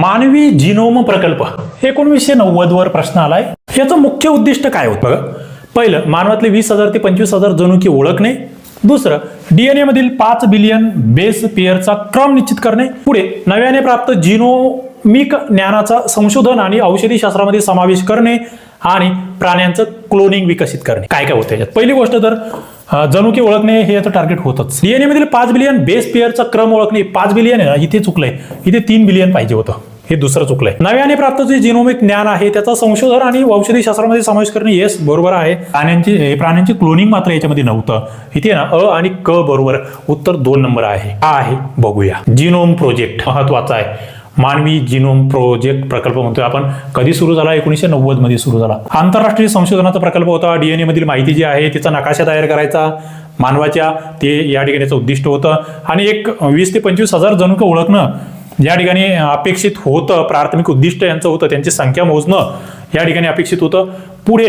मानवी जिनोम प्रकल्प. एकोणवीसशे नव्वद वर प्रश्न आलाय. याचं मुख्य उद्दिष्ट काय होतं बघा? पहिलं मानवातले वीस हजार ते पंचवीस हजार जनुकी ओळखणे. दुसरं डीएनए मधील पाच बिलियन बेस पेअरचा क्रम निश्चित करणे. पुढे नव्याने प्राप्त जिनोमिक ज्ञानाचा संशोधन आणि औषधी शास्त्रामध्ये समावेश करणे आणि प्राण्यांचं क्लोनिंग विकसित करणे. काय काय होतं याच्यात? पहिली गोष्ट तर जनुकी ओळखणे हे याचं टार्गेट होतच. डीएनए मधील पाच बिलियन बेस पेअरचा क्रम ओळखणे पाच बिलियन आहे ना इथे चुकलंय. इथे तीन बिलियन पाहिजे होतं. हे दुसरं चुकलंय. नव्याने प्राप्त जे जिनोमिक ज्ञान आहे त्याचा संशोधन आणि औषधी शास्त्रामध्ये समावेश करणे येस बरोबर आहे. प्राण्यांची प्राण्यांची क्लोनिंग मात्र याच्यामध्ये नव्हतं. इथे ना अ आणि क बरोबर. उत्तर दोन नंबर आहे. हा आहे बघूया. जिनोम प्रोजेक्ट महत्त्वाचा आहे. मानवी जिनोम प्रोजेक्ट प्रकल्प म्हणतोय. आपण कधी सुरू झाला? एकोणीसशे नव्वदमध्ये सुरू झाला. आंतरराष्ट्रीय संशोधनाचा प्रकल्प होता. डीएनए मधील माहिती जी आहे तिचा नकाशा तयार करायचा. मानवाच्या ते या ठिकाणी याचं उद्दिष्ट होतं. आणि एक वीस ते पंचवीस हजार जनुक ओळखणं या ठिकाणी अपेक्षित होतं प्राथमिक उद्दिष्ट यांचं होतं त्यांची संख्या मोजणं या ठिकाणी अपेक्षित होतं. पुढे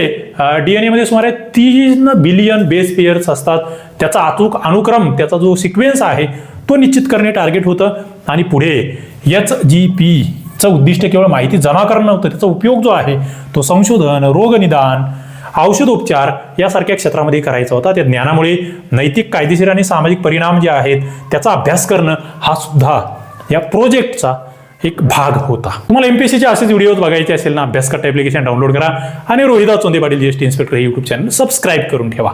डीएनएमध्ये सुमारे तीन बिलियन बेस पेयर्स असतात. त्याचा अचूक अनुक्रम त्याचा जो सिक्वेन्स आहे तो निश्चित करणे टार्गेट होतं. आणि पुढे एच जी पीचं उद्दिष्ट केवळ माहिती जमा करणं नव्हतं त्याचा उपयोग जो आहे तो संशोधन रोगनिदान औषधोपचार यासारख्या क्षेत्रामध्ये करायचा होता. त्या ज्ञानामुळे नैतिक कायदेशीर आणि सामाजिक परिणाम जे आहेत त्याचा अभ्यास करणं हा सुद्धा या प्रोजेक्टचा एक भाग होता. तुम्हाला एमपीएससीचे असेच व्हिडिओज बघायचे असेल ना अभ्यास करता ॲप्लिकेशन डाउनलोड करा आणि रोहिदा चोंदे पाटील जीएसटी इन्स्पेक्टर हे यूट्यूब चॅनल सबस्क्राईब करून ठेवा.